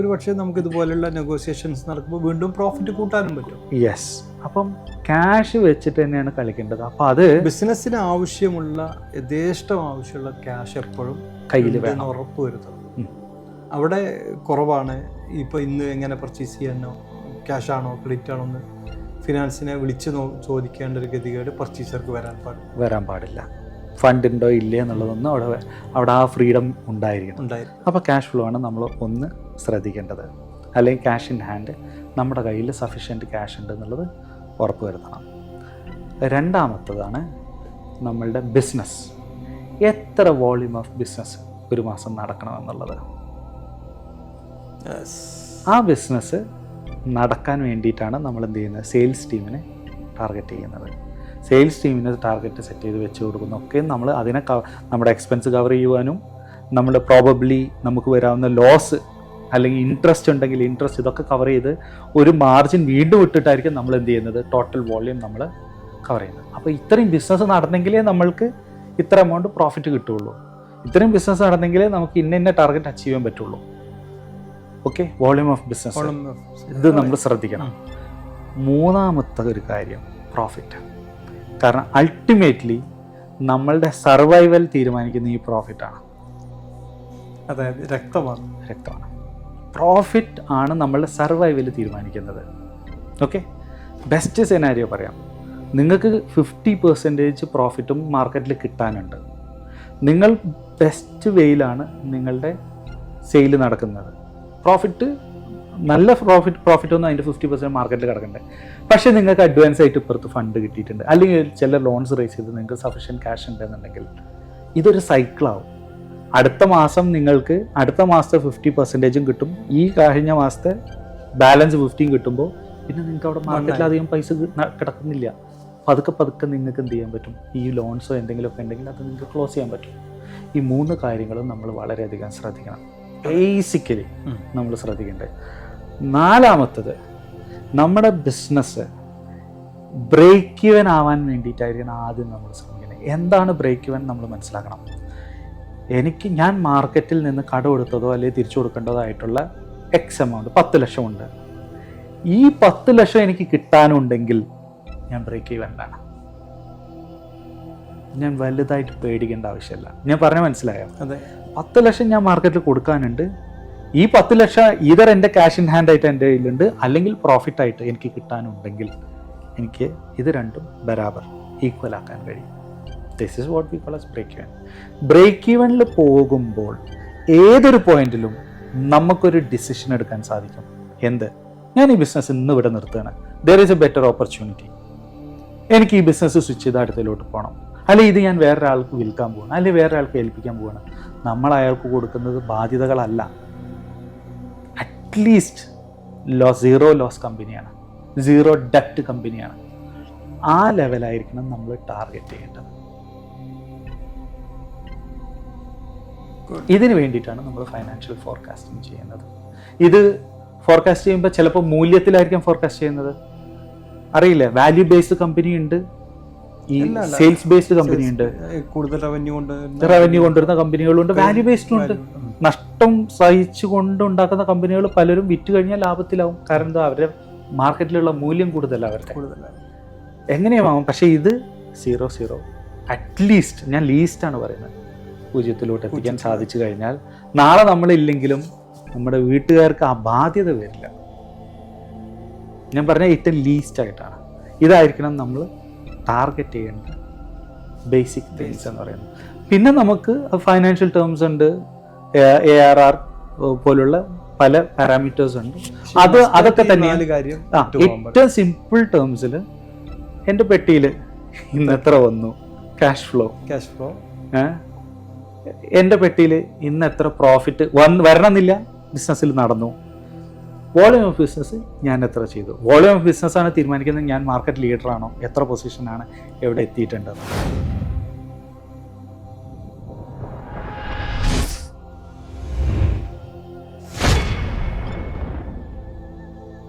ഒരു പക്ഷേ നമുക്ക് ഇതുപോലെയുള്ള നെഗോസിയേഷൻസ് നടക്കുമ്പോൾ വീണ്ടും പ്രോഫിറ്റ് കൂട്ടാനും പറ്റും. യെസ് അപ്പം ക്യാഷ് വെച്ചിട്ട് തന്നെയാണ് കളിക്കേണ്ടത്. അപ്പം അത് ബിസിനസ്സിന് ആവശ്യമുള്ള യഥേഷ്ടം ആവശ്യമുള്ള ക്യാഷ് എപ്പോഴും കയ്യിൽ വേണം. ഉറപ്പ് വരുത്തണം. അവിടെ കുറവാണ്. ഇപ്പോൾ ഇന്ന് എങ്ങനെ പർച്ചേസ് ചെയ്യാനോ ക്യാഷ് ആണോ ക്രെഡിറ്റ് ആണോ എന്ന് ഫിനാൻസിനെ വിളിച്ച് നോ ചോദിക്കേണ്ട ഒരു ഗതികേട് പർച്ചേസർക്ക് വരാൻ പാടില്ല. വരാൻ പാടില്ല. ഫണ്ട് ഉണ്ടോ ഇല്ലേ എന്നുള്ളതൊന്നും അവിടെ അവിടെ ആ ഫ്രീഡം ഉണ്ടായിരിക്കണം. അപ്പോൾ ക്യാഷ് ഫ്ലോ ആണ് നമ്മൾ ഒന്ന് ശ്രദ്ധിക്കേണ്ടത്. അല്ലെങ്കിൽ ക്യാഷ് ഇൻ ഹാൻഡ് നമ്മുടെ കയ്യിൽ സഫീഷ്യന്റ് ക്യാഷ് ഉണ്ട് എന്നുള്ളത് ഉറപ്പ് വരുത്തണം. രണ്ടാമത്തതാണ് നമ്മളുടെ ബിസിനസ് എത്ര വോളിയൂം ഓഫ് ബിസിനസ് ഒരു മാസം നടക്കണം എന്നുള്ളത്. ആ ബിസിനസ് നടക്കാൻ വേണ്ടിയിട്ടാണ് നമ്മൾ എന്ത് ചെയ്യുന്നത്? സെയിൽസ് ടീമിനെ ടാർഗറ്റ് ചെയ്യുന്നത്. സെയിൽസ് ടീമിന് ടാർഗറ്റ് സെറ്റ് ചെയ്ത് വെച്ച് കൊടുക്കുന്നൊക്കെ നമ്മൾ അതിനെ നമ്മുടെ എക്സ്പെൻസ് കവർ ചെയ്യുവാനും നമ്മൾ പ്രോബബ്ലി നമുക്ക് വരാവുന്ന ലോസ് അല്ലെങ്കിൽ ഇൻട്രസ്റ്റ് ഉണ്ടെങ്കിൽ ഇൻട്രസ്റ്റ് ഇതൊക്കെ കവർ ചെയ്ത് ഒരു മാർജിൻ വീണ്ടും ഇട്ടിട്ടായിരിക്കും നമ്മൾ എന്ത് ചെയ്യുന്നത്? ടോട്ടൽ വോളിയം നമ്മൾ കവർ ചെയ്യുന്നത്. അപ്പോൾ ഇത്രയും ബിസിനസ് നടന്നെങ്കിലേ നമ്മൾക്ക് ഇത്ര എമൗണ്ട് പ്രോഫിറ്റ് കിട്ടുള്ളൂ. ഇത്രയും ബിസിനസ് നടന്നെങ്കിലേ നമുക്ക് ഇന്ന ഇന്ന ടാർഗറ്റ് അച്ചീവ് ചെയ്യാൻ പറ്റുള്ളൂ. ഓക്കെ വോളിയം ഓഫ് ബിസിനസ് ഇത് നമ്മൾ ശ്രദ്ധിക്കണം. മൂന്നാമത്തെ ഒരു കാര്യം പ്രോഫിറ്റ് കാരണം അൾട്ടിമേറ്റ്ലി നമ്മളുടെ സർവൈവൽ തീരുമാനിക്കുന്ന ഈ പ്രോഫിറ്റാണ് അതായത് രക്തമാണ്. രക്തമാണ്. പ്രോഫിറ്റ് ആണ് നമ്മളുടെ സർവൈവൽ തീരുമാനിക്കുന്നത്. ഓക്കെ ബെസ്റ്റ് സെനാരിയോ പറയാം. നിങ്ങൾക്ക് ഫിഫ്റ്റി പെർസെന്റേജ് പ്രോഫിറ്റും മാർക്കറ്റിൽ കിട്ടാനുണ്ട്. നിങ്ങൾ ബെസ്റ്റ് വേയിലാണ് നിങ്ങളുടെ സെയിൽ നടക്കുന്നത്. പ്രോഫിറ്റ് നല്ല പ്രോഫിറ്റ് പ്രോഫിറ്റ് ഒന്നും അതിന്റെ ഫിഫ്റ്റി പെർസെന്റ് മാർക്കറ്റിൽ കിടക്കണ്ടേ. പക്ഷേ നിങ്ങൾക്ക് അഡ്വാൻസ് ആയിട്ട് ഇപ്പുറത്ത് ഫണ്ട് കിട്ടിയിട്ടുണ്ട്. അല്ലെങ്കിൽ ചില ലോൺസ് റേസ് ചെയ്ത് നിങ്ങൾക്ക് സഫീഷ്യന്റ് ക്യാഷ് ഉണ്ടെന്നുണ്ടെങ്കിൽ ഇതൊരു സൈക്കിളാവും അടുത്ത മാസം നിങ്ങൾക്ക് അടുത്ത മാസത്തെ ഫിഫ്റ്റി പെർസെന്റേജും കിട്ടും. ഈ കഴിഞ്ഞ മാസത്തെ ബാലൻസ് ഫിഫ്റ്റീൻ കിട്ടുമ്പോൾ പിന്നെ നിങ്ങൾക്ക് അവിടെ മാർക്കറ്റിൽ അധികം പൈസ കിടക്കുന്നില്ല. പതുക്കെ പതുക്കെ നിങ്ങൾക്ക് എന്ത് ചെയ്യാൻ പറ്റും? ഈ ലോൺസോ എന്തെങ്കിലുമൊക്കെ ഉണ്ടെങ്കിൽ അത് നിങ്ങൾക്ക് ക്ലോസ് ചെയ്യാൻ പറ്റും. ഈ മൂന്ന് കാര്യങ്ങളും നമ്മൾ വളരെയധികം ശ്രദ്ധിക്കണം. ബേസിക്കലി നമ്മൾ ശ്രദ്ധിക്കേണ്ടത് നാലാമത്തത് നമ്മുടെ ബിസിനസ് ബ്രേക്ക് ഇവൻ ആവാൻ വേണ്ടിയിട്ടായിരിക്കണം ആദ്യം നമ്മൾ ശ്രമിക്കുന്നത്. എന്താണ് ബ്രേക്ക് ഇവൻ നമ്മൾ മനസ്സിലാക്കണം. എനിക്ക് ഞാൻ മാർക്കറ്റിൽ നിന്ന് കടം എടുത്തതോ അല്ലെങ്കിൽ തിരിച്ചു കൊടുക്കേണ്ടതോ ആയിട്ടുള്ള എക്സ് എമൗണ്ട് പത്ത് ലക്ഷം ഉണ്ട്. ഈ പത്ത് ലക്ഷം എനിക്ക് കിട്ടാനുണ്ടെങ്കിൽ ഞാൻ ബ്രേക്ക് ഇവന്റാണ് ഞാൻ വലുതായിട്ട് പേടിക്കേണ്ട ആവശ്യമില്ല. ഞാൻ പറഞ്ഞ മനസ്സിലായോ? അതെ. പത്ത് ലക്ഷം ഞാൻ മാർക്കറ്റിൽ കൊടുക്കാനുണ്ട്. ഈ പത്ത് ലക്ഷം ഇതർ എന്റെ ക്യാഷ് ഇൻ ഹാൻഡ് ആയിട്ട് എന്റെ കയ്യിലുണ്ട് അല്ലെങ്കിൽ പ്രോഫിറ്റ് ആയിട്ട് എനിക്ക് കിട്ടാനുണ്ടെങ്കിൽ എനിക്ക് ഇത് രണ്ടും ബരാബർ ഈക്വൽ ആക്കാൻ കഴിയും. This is what we call as break even break even പോകുമ്പോൾ ഏതൊരു പോയിന്റിലും നമുക്കൊരു ഡിസിഷൻ എടുക്കാൻ സാധിക്കും. എന്ത്? ഞാൻ ഈ ബിസിനസ് ഇന്ന് ഇവിടെ നിർത്തുകയാണ്. There is a better opportunity എനിക്ക് ഈ ബിസിനസ് സ്വിച്ച് ചെയ്ത് അടുത്തതിലോട്ട് പോകണം. അല്ലെങ്കിൽ ഇത് ഞാൻ വേറൊരാൾക്ക് വിൽക്കാൻ പോകണം അല്ലെങ്കിൽ വേറൊരാൾക്ക് ഏൽപ്പിക്കാൻ പോകണം നമ്മൾ അയാൾക്ക് കൊടുക്കുന്നത് ബാധ്യതകളല്ല. At least loss zero loss കമ്പനിയാണ് സീറോ ഡെപ്റ്റ് കമ്പനിയാണ് ആ ലെവലായിരിക്കണം നമ്മൾ ടാർഗറ്റ് ചെയ്യേണ്ടത്. ഇതിനു വേണ്ടിയിട്ടാണ് നമ്മൾ ഫൈനാൻഷ്യൽ ഫോർകാസ്റ്റിംഗ് ചെയ്യുന്നത്. ഇത് ഫോർകാസ്റ്റ് ചെയ്യുമ്പോൾ ചിലപ്പോൾ മൂല്യത്തിലായിരിക്കും ഫോർകാസ്റ്റ് ചെയ്യുന്നത്. അറിയില്ല? വാല്യൂ ബേസ്ഡ് കമ്പനി ഉണ്ട്. ഈ. സെയിൽസ് ബേസ്ഡ് കമ്പനി ഉണ്ട്. കൂടുതൽ റവന്യൂ കൊണ്ട് റവന്യൂ കൊണ്ടുവരുന്ന കമ്പനികളുണ്ട് വാല്യൂ ബേസ്ഡും ഉണ്ട്. നഷ്ടം സഹിച്ചു കൊണ്ടുണ്ടാക്കുന്ന കമ്പനികൾ പലരും വിറ്റ് കഴിഞ്ഞാൽ ലാഭത്തിലാവും. കാരണം എന്താ? അവരുടെ മാർക്കറ്റിലുള്ള മൂല്യം കൂടുതലാണ് അവരുടെ. കൂടുതലാണ് എങ്ങനെയാവും പക്ഷേ ഇത് സീറോ സീറോ. അറ്റ്ലീസ്റ്റ് ഞാൻ ലീസ്റ്റാണ് പറയുന്നത്. പൂജ്യത്തിലോട്ട് എത്തിക്കാൻ സാധിച്ചു കഴിഞ്ഞാൽ നാളെ നമ്മളില്ലെങ്കിലും നമ്മുടെ വീട്ടുകാർക്ക് ആ ബാധ്യത വരില്ല. ഞാൻ പറഞ്ഞ ഏറ്റവും ലീസ്റ്റ് ആയിട്ടാണ്. ഇതായിരിക്കണം നമ്മൾ ടാർഗറ്റ് ചെയ്യേണ്ട ബേസിക് തിങ്സ് എന്ന് പറയുന്നത്. പിന്നെ നമുക്ക് ഫൈനാൻഷ്യൽ ടേംസ് ഉണ്ട്. എ ആർ ആർ പോലുള്ള പല പാരാമീറ്റേഴ്സ് ഉണ്ട്. അത് അതൊക്കെ തന്നെ ഏറ്റവും സിമ്പിൾ ടേംസിൽ എന്റെ പെട്ടിയിൽ ഇന്ന് എത്ര വന്നു? ക്യാഷ് ഫ്ലോ ക്യാഷ് ഫ്ലോ എന്റെ പെട്ടിയിൽ ഇന്ന് എത്ര പ്രോഫിറ്റ് വന്ന് വരണമെന്നില്ല. ബിസിനസ്സിൽ നടന്നു. വോളിയം ഓഫ് ബിസിനസ് ഞാൻ എത്ര ചെയ്തു? വോളിയം ഓഫ് ബിസിനസ് ആണ് തീരുമാനിക്കുന്നത്. ഞാൻ മാർക്കറ്റ് ലീഡറാണോ എത്ര പൊസിഷനാണ് എവിടെ എത്തിയിട്ടുണ്ടെന്ന്.